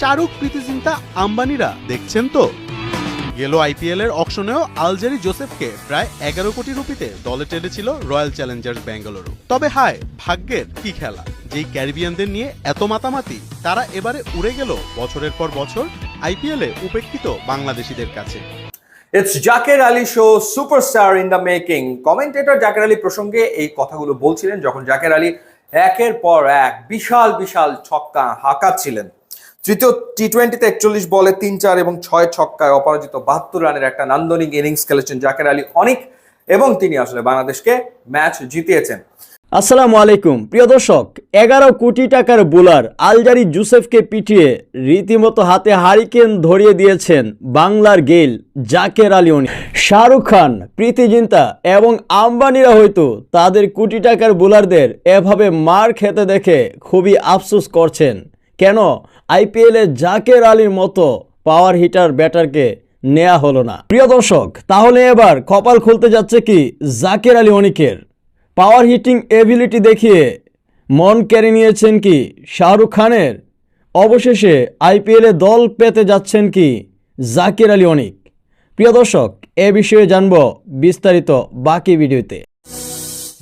শাহরুখ প্রীতিজিন্তা আম্বানিরা, দেখছেন তো? গেল আইপিএল এর অকশনেও আলজেরি জোসেফকে প্রায় এগারো কোটি রুপিতে দলে টেনেছিল রয়্যাল চ্যালেঞ্জার্স বেঙ্গালুরু তবে হায়, ভাগ্যের কি খেলা? যেই ক্যারিবিয়ানদের নিয়ে এত মাতামাতি, তারা এবারে উড়ে গেল বছরের পর বছর আইপিএল এ উপেক্ষিত বাংলাদেশিদের কাছে। It's Jaker Ali show superstar in the making commentator Jaker Ali প্রসঙ্গে এই কথাগুলো বলছিলেন যখন জাকের আলী একের পর এক বিশাল বিশাল ছক্কা হাঁকাচ্ছিলেন। তৃতীয় টি টোয়েন্টিতে একচল্লিশ বলে তিন চার এবং ছয় ছক্কায় অপরাজিত বাহাত্তর রানের একটা নান্দনিক ইনিংস খেলেছেন জাকের আলী অনেক এবং তিনি আসলে বাংলাদেশকে ম্যাচ জিতিয়েছেন। আসসালামু আলাইকুম। প্রিয় দর্শক, এগারো কোটি টাকার বোলার আলজারি জুসেফকে পিটিয়ে রীতিমতো হাতে হারিকেন ধরিয়ে দিয়েছেন বাংলার গেইল জাকের আলী অনি শাহরুখ খান, প্রীতি জিন্তা এবং আম্বানিরা হয়তো তাদের কোটি টাকার বোলারদের এভাবে মার খেতে দেখে খুবই আফসোস করছেন। কেন? আইপিএলে জাকের আলীর মতো পাওয়ার হিটার ব্যাটারকে নেওয়া হলো না। প্রিয় দর্শক, তাহলে এবার কপাল খুলতে যাচ্ছে কি জাকের আলী অনিকের? পাওয়ার হিটিং এবিলিটি দেখিয়ে মন কেড়ে নিয়েছেন কি শাহরুখ খানের? অবশেষে আইপিএলে দল পেতে যাচ্ছেন কি জাকির আলী অনিক? প্রিয় দর্শক, এ বিষয়ে জানব বিস্তারিত বাকি ভিডিওতে।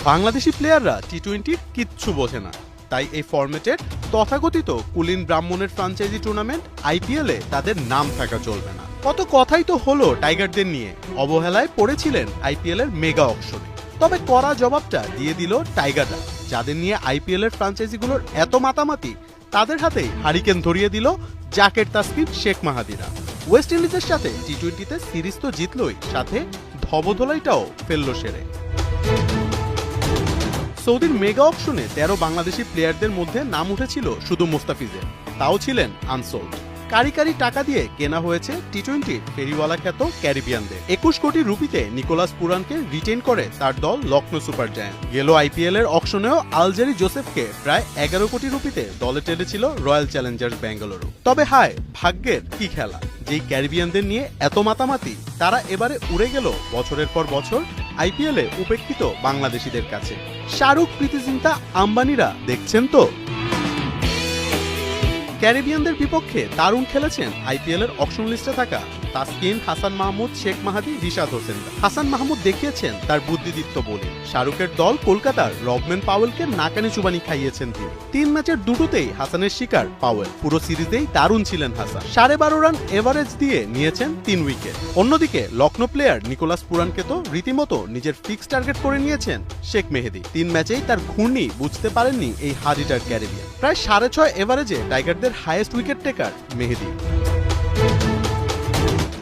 বাংলাদেশি প্লেয়াররা টি টোয়েন্টির কিচ্ছু বোঝে না। তাই এই ফরম্যাটের তথাকথিত কুলিন ব্রাহ্মণের ফ্রাঞ্চাইজি টুর্নামেন্ট আইপিএল তাদের নাম থাকা চলবে না। কত কথাই তো হলো টাইগারদের নিয়ে। অবহেলায় পড়েছিলেন আইপিএল এর মেগা অপশনে তবে কড়া জবাবটা দিয়ে দিল টাইগাররা, যাদের নিয়ে আইপিএল এর ফ্রাঞ্চাইজিগুলোর এত মাতামাতি, তাদের হাতেই হারিকেন ধরিয়ে দিল জাকের তাসকিন শেখ মাহাদিরা। ওয়েস্ট ইন্ডিজের সাথে টি টোয়েন্টিতে সিরিজ তো জিতলই, সাথে ধবধলাইটাও ফেলল সেরে। সৌদির মেগা অপশনে তেরো বাংলাদেশি প্লেয়ারদের মধ্যে নাম উঠেছিল শুধু মুস্তাফিজের। তাও ছিলেন আনসোল্ড। কারি কারি টাকা দিয়ে কেনা হয়েছে টি টোয়েন্টির ফেরিওয়ালা খ্যাত ক্যারিবিয়ানদের। একুশ কোটি রুপিতে নিকোলাস পুরানকে রিটেন করে তার দল লখনৌ সুপার জায়ান্ট। গেল আইপিএল এর অকশনেও আলজেরি জোসেফকে প্রায় এগারো কোটি রুপিতে দলে টেনেছিল রয়্যাল চ্যালেঞ্জার্স বেঙ্গালুরু তবে হায়, ভাগ্যের কি খেলা? যেই ক্যারিবিয়ানদের নিয়ে এত মাতামাতি, তারা এবারে উড়ে গেল বছরের পর বছর আইপিএল উপেক্ষিত বাংলাদেশিদের কাছে। শাহরুখ, প্রীতিজিন্তা, আম্বানিরা দেখছেন তো? ক্যারিবিয়ানদের বিপক্ষে দারুণ খেলেছেন আইপিএলের অপশন লিস্টে থাকা তাসকিন, হাসান মাহমুদ, শেখ মাহাদি, রিশাদ হোসেন। হাসান মাহমুদ দেখিয়েছেন তার বুদ্ধিদীপ্ত বোলিং। শাহরুখের দল কলকাতার রবম্যান পাওয়েলকে নাকানি চুবানি খাইয়েছেন তিনি। তিন ম্যাচের দুটোতেই হাসানের শিকার পাওয়েল। পুরো সিরিজেই দারুণ ছিলেন হাসান। সাড়ে বারো রান এভারেজ দিয়ে নিয়েছেন তিন উইকেট। অন্যদিকে লখনৌ প্লেয়ার নিকোলাস পুরানকে তো রীতিমতো নিজের ফিক্স টার্গেট করে নিয়েছেন শেখ মেহেদি। তিন ম্যাচেই তার ঘূর্ণি বুঝতে পারেননি এই হারিটার ক্যারিবিয়ান। প্রায় সাড়ে ছয় এভারেজে টাইগারদের হাইয়েস্ট উইকেট টেকার মেহেদি।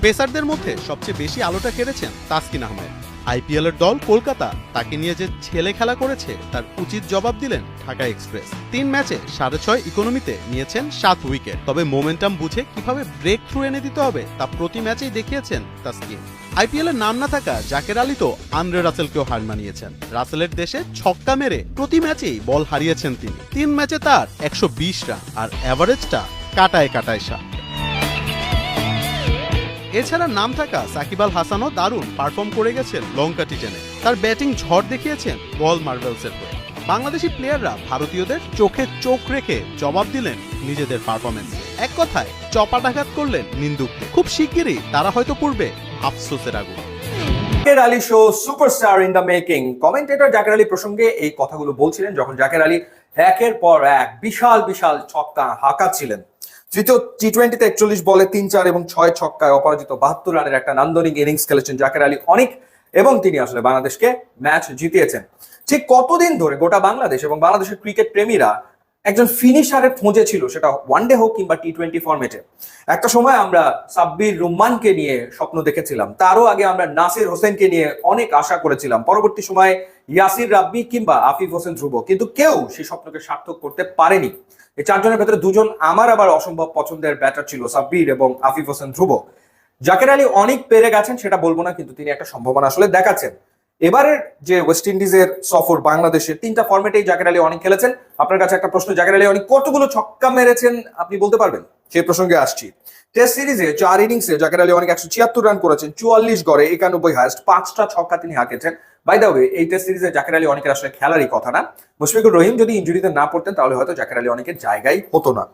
পেসারদের মধ্যে সবচেয়ে বেশি আলোটা কেড়েছেন তাসকিন আহমেদ। আইপিএল এর দল কলকাতা তাকে নিয়ে যে ছেলে খেলা করেছে, তার উচিত জবাব দিলেন ঢাকা এক্সপ্রেস। তিন ম্যাচে সাড়ে ছয় ইকোনমিতে নিয়েছেন সাত উইকেট। তবে মোমেন্টাম বুঝে কীভাবে ব্রেক থ্রু এনে দিতে হবে তা প্রতি ম্যাচেই দেখিয়েছেন তাসকিন। আইপিএল এর নাম না থাকা জাকের আলী তো আন্দ্রে রাসেলকেও হার মানিয়েছেন। রাসেলের দেশে ছক্কা মেরে প্রতি ম্যাচেই বল হারিয়েছেন তিনি। তিন ম্যাচে তার একশো বিশ রান আর অ্যাভারেজটা কাটায় কাটায় সাত। এছাড়া নাম থাকা সাকিব আল হাসানও দারুণ পারফর্ম করে গেছেন লঙ্কা টিটেনে। তার ব্যাটিং ঝড় দেখিয়েছেন বল মার্বেলসের হয়ে। বাংলাদেশি প্লেয়াররা ভারতীয়দের চোখে চোখ রেখে জবাব দিলেন নিজেদের পারফরমেন্স এক কথায় চপাটাঘাত করলেন নিন্দুককে। খুব শিগগিরই তারা হয়তো পূর্বে আফসোসের আগুন। Jaker Ali show superstar in the making commentator Jaker Ali প্রসঙ্গে এই কথাগুলো বলছিলেন যখন জাকের আলী একের পর এক বিশাল বিশাল ছক্কা হাঁকাচ্ছিলেন। তৃতীয় টি টোয়েন্টিতে একচল্লিশ বলে তিন চার এবং ছয় ছক্কায় অপরাজিত বাহাত্তর রানের একটা নান্দনিক ইনিংস খেলেছেন জাকের আলী অনেক এবং তিনি আসলে বাংলাদেশকে ম্যাচ জিতিয়েছেন। ঠিক কতদিন ধরে গোটা বাংলাদেশ এবং বাংলাদেশের ক্রিকেট প্রেমীরা একজন ফিনিশারের খোঁজে ছিল সেটা ওয়ানডে হোক কিংবা টি টোয়েন্টি ফরম্যাটে একটা সময় আমরা সাব্বির রুম্মানকে নিয়ে স্বপ্ন দেখেছিলাম। তারও আগে আমরা নাসির হোসেনকে নিয়ে অনেক আশা করেছিলাম। পরবর্তী সময়ে ইয়াসির রাব্বি কিংবা আফিফ হোসেন ধ্রুব। কিন্তু কেউ সেই স্বপ্নকে সার্থক করতে পারেনি। এই চারজনের ভেতরে দুজন আমার আবার অসম্ভব পছন্দের ব্যাটার ছিল, সাব্বির এবং আফিফ হোসেন ধ্রুব। জাকের আলী অনেক পেরে গেছেন, সেটা বলব না, কিন্তু তিনি একটা সম্ভাবনা আসলে দেখাচ্ছেন। এবারের যে ওয়েস্ট ইন্ডিজের সফর বাংলাদেশের তিনটা ফর্মেটেই জাকের আলী অনেক খেলেছেন। আপনার কাছে একটা প্রশ্ন, জাকের আলী অনেক কতগুলো ছক্কা মেরেছেন, আপনি বলতে পারবেন? সেই প্রসঙ্গে আসছি। টেস্ট সিরিজে চার ইনিংসে জাকের আলী অনেক একশো ছিয়াত্তর রান করেছেন, চুয়াল্লিশ গড়ে, একানব্বই হায়েস্ট পাঁচটা ছক্কা তিনি হাঁকেছেন। বাই দ্য ওয়ে এই টেস্ট সিরিজে জাকের আলী অনেকের আসলে খেলারই কথা না। মুশফিকুর রহিম যদি ইঞ্জুরিতে না পড়তেন, তাহলে হয়তো জাকের আলী অনেকের জায়গায় হতো না।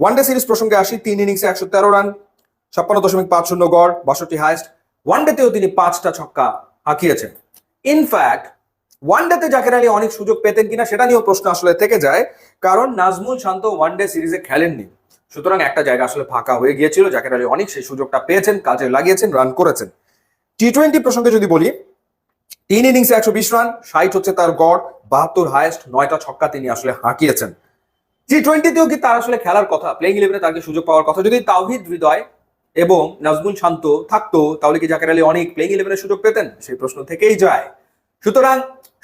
ওয়ানডে সিরিজ প্রসঙ্গে আসি, তিন ইনিংসে একশো তেরো রান ছাপ্পান্ন দশমিক পাঁচ শূন্য গড়, বাষট্টি হায়েস্ট ওয়ানডেতেও তিনি পাঁচটা ছক্কা হাঁকিয়েছেন। ইনফ্যাক্ট ওয়ান ওয়ানডেতে জাকের আলী অনেক সুযোগ পেতেন কিনা, সেটা নিয়েও প্রশ্ন আসলে থেকে যায়, কারণ নাজমুল শান্ত ওয়ানডে সিরিজে খেলেননি। সুতরাং একটা জায়গা আসলে ফাঁকা হয়ে গিয়েছিল জাকের আলী অনেক সেই সুযোগটা পেয়েছেন, কাজে লাগিয়েছেন রান করেছেন। টি টোয়েন্টি প্রসঙ্গে যদি বলি, তিন ইনিংসে একশো বিশ রান ষাট হচ্ছে তার গড়, বাহাত্তর হায়েস্ট নয়টা ছক্কা তিনি আসলে হাঁকিয়েছেন। টি টোয়েন্টিতেও কি তার আসলে খেলার কথা? প্লেইং ইলেভেনে তাকে সুযোগ পাওয়ার কথা? যদি তাওহিদ হৃদয় এবং নাজমুল শান্ত থাকতো, তাহলে কি জাকের আলী অনেক প্লেইং ইলেভেনের সুযোগ পেতেন? সেই প্রশ্ন থেকেই যায়। সুতরাং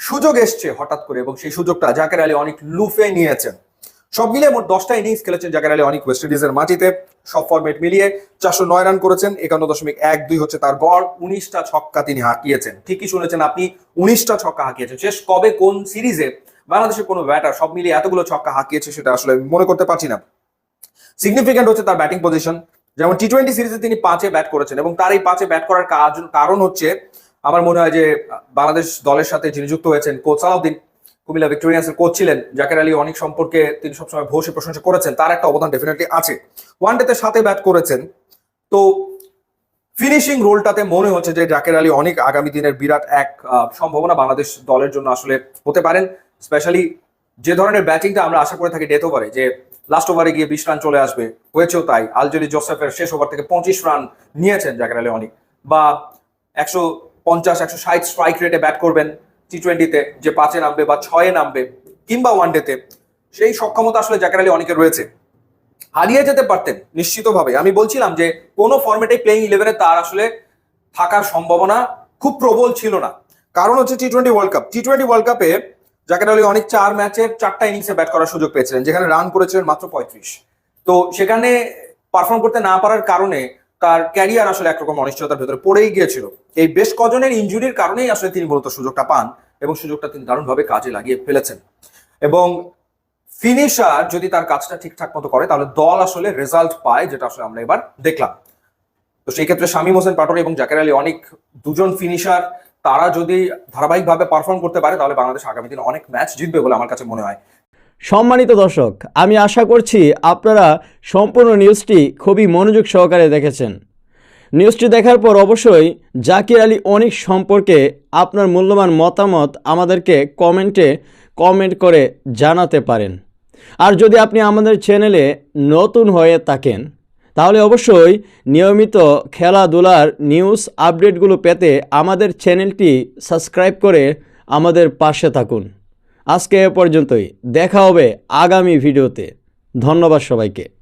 সুযোগ এসছে হঠাৎ করে, এবং সেই সুযোগটা জাকের আলী অনেক লুফে নিয়েছেন। সব মিলিয়ে মোট দশটা ইনিংস খেলেছেন জাকের আলী অনেক ওয়েস্ট ইন্ডিজের মাটিতে। সব ফরম্যাট মিলিয়ে চারশো নয় রান করেছেন, একান্ন দশমিক এক দুই হচ্ছে তার গড়, উনিশটা ছক্কা তিনি হাঁকিয়েছেন। ঠিকই শুনেছেন আপনি, উনিশটা ছক্কা হাঁকিয়েছেন। শেষ কবে, কোন সিরিজে বাংলাদেশের কোনো ব্যাটার সব মিলিয়ে এতগুলো ছক্কা হাঁকিয়েছে সেটা আসলে মনে করতে পারছি না। সিগনিফিক্যান্ট হচ্ছে তার ব্যাটিং পজিশন যেমন টি টোয়েন্টি সিরিজে তিনি পাঁচে ব্যাট করেছেন এবং তার এই পাঁচে ব্যাট করার কারণ হচ্ছে, আমার মনে হয় যে, বাংলাদেশ দলের সাথে যিনি যুক্ত হয়েছেন, কোচ সালাউদ্দিন কুমিল্লা ভিক্টোরিয়ান্সের কোচ ছিলেন, জাকের আলী অনেক সম্পর্কে তিনি সবসময় ভূয়সী প্রশংসা করেছেন, তার একটা অবদান ডেফিনেটলি আছে। ওয়ানডেতে সাথে ব্যাট করেছেন। তো ফিনিশিং রোলটাতে মনে হচ্ছে যে জাকের আলী অনেক আগামী দিনের বিরাট এক সম্ভাবনা বাংলাদেশ দলের জন্য আসলে হতে পারেন। স্পেশালি যে ধরনের ব্যাটিংটা আমরা আশা করে থাকি ডেথ ওভারে যে লাস্ট ওভারে গিয়ে বিশ রান চলে আসবে, হয়েছেও তাই। আলজেরি জোসেফের শেষ ওভার থেকে পঁচিশ রান নিয়েছেন জাকের আলী অনেক। বা একশো পঞ্চাশ, একশো ষাট স্ট্রাইক রেটে ব্যাট করবেন। টি টোয়েন্টিতে যে পাঁচে নামবে বা ছয়ে নামবে কিংবা ওয়ানডেতে সেই সক্ষমতা আসলে জাকের আলী অনেকের রয়েছে। হারিয়ে যেতে পারতেন, নিশ্চিতভাবে। আমি বলছিলাম যে কোনো ফর্মেটে প্লেইং ইলেভেনে তার আসলে থাকার সম্ভাবনা খুব প্রবল ছিল না। কারণ হচ্ছে T twenty world cup T twenty world কাপে জাকের আলী অনেক চার ম্যাচের চারটা ইনিংসে ব্যাট করার সুযোগ পেয়েছিলেন, যেখানে রান করেছিলেন মাত্র পঁয়ত্রিশ। তো সেখানে পারফর্ম করতে না পারার কারণে তার ক্যারিয়ার আসলে একরকম অনিশ্চয়তার ভেতরে পড়েই গিয়েছিল। এই বেশ কজনের ইঞ্জুরির কারণেই আসলে তিনি মূলত সুযোগটা পান এবং সুযোগটা তিনি দারুণভাবে কাজে লাগিয়ে ফেলেছেন। এবং ফিনিশার যদি তার কাজটা ঠিকঠাক মতো করে, তাহলে দল আসলে রেজাল্ট পায়, যেটা আসলে আমরা এবার দেখলাম। তো সেই ক্ষেত্রে শামীম হোসেন পাটোয়ারি এবং জাকের আলী অনেক দুজন ফিনিশার, তারা যদি ধারাবাহিকভাবে পারফর্ম করতে পারে, তাহলে বাংলাদেশ আগামী দিনে অনেক ম্যাচ জিতবে বলে আমার কাছে মনে হয়। সম্মানিত দর্শক, আমি আশা করছি আপনারা সম্পূর্ণ নিউজটি খুবই মনোযোগ সহকারে দেখেছেন। নিউজটি দেখার পর অবশ্যই জাকির আলী অনেক সম্পর্কে আপনার মূল্যবান মতামত আমাদেরকে কমেন্টে কমেন্ট করে জানাতে পারেন। আর যদি আপনি আমাদের চ্যানেলে নতুন হয়ে থাকেন, তাহলে অবশ্যই নিয়মিত খেলাধুলার নিউজ আপডেটগুলো পেতে আমাদের চ্যানেলটি সাবস্ক্রাইব করে আমাদের পাশে থাকুন। আজকে এ পর্যন্তই। দেখা হবে আগামী ভিডিওতে। ধন্যবাদ সবাইকে।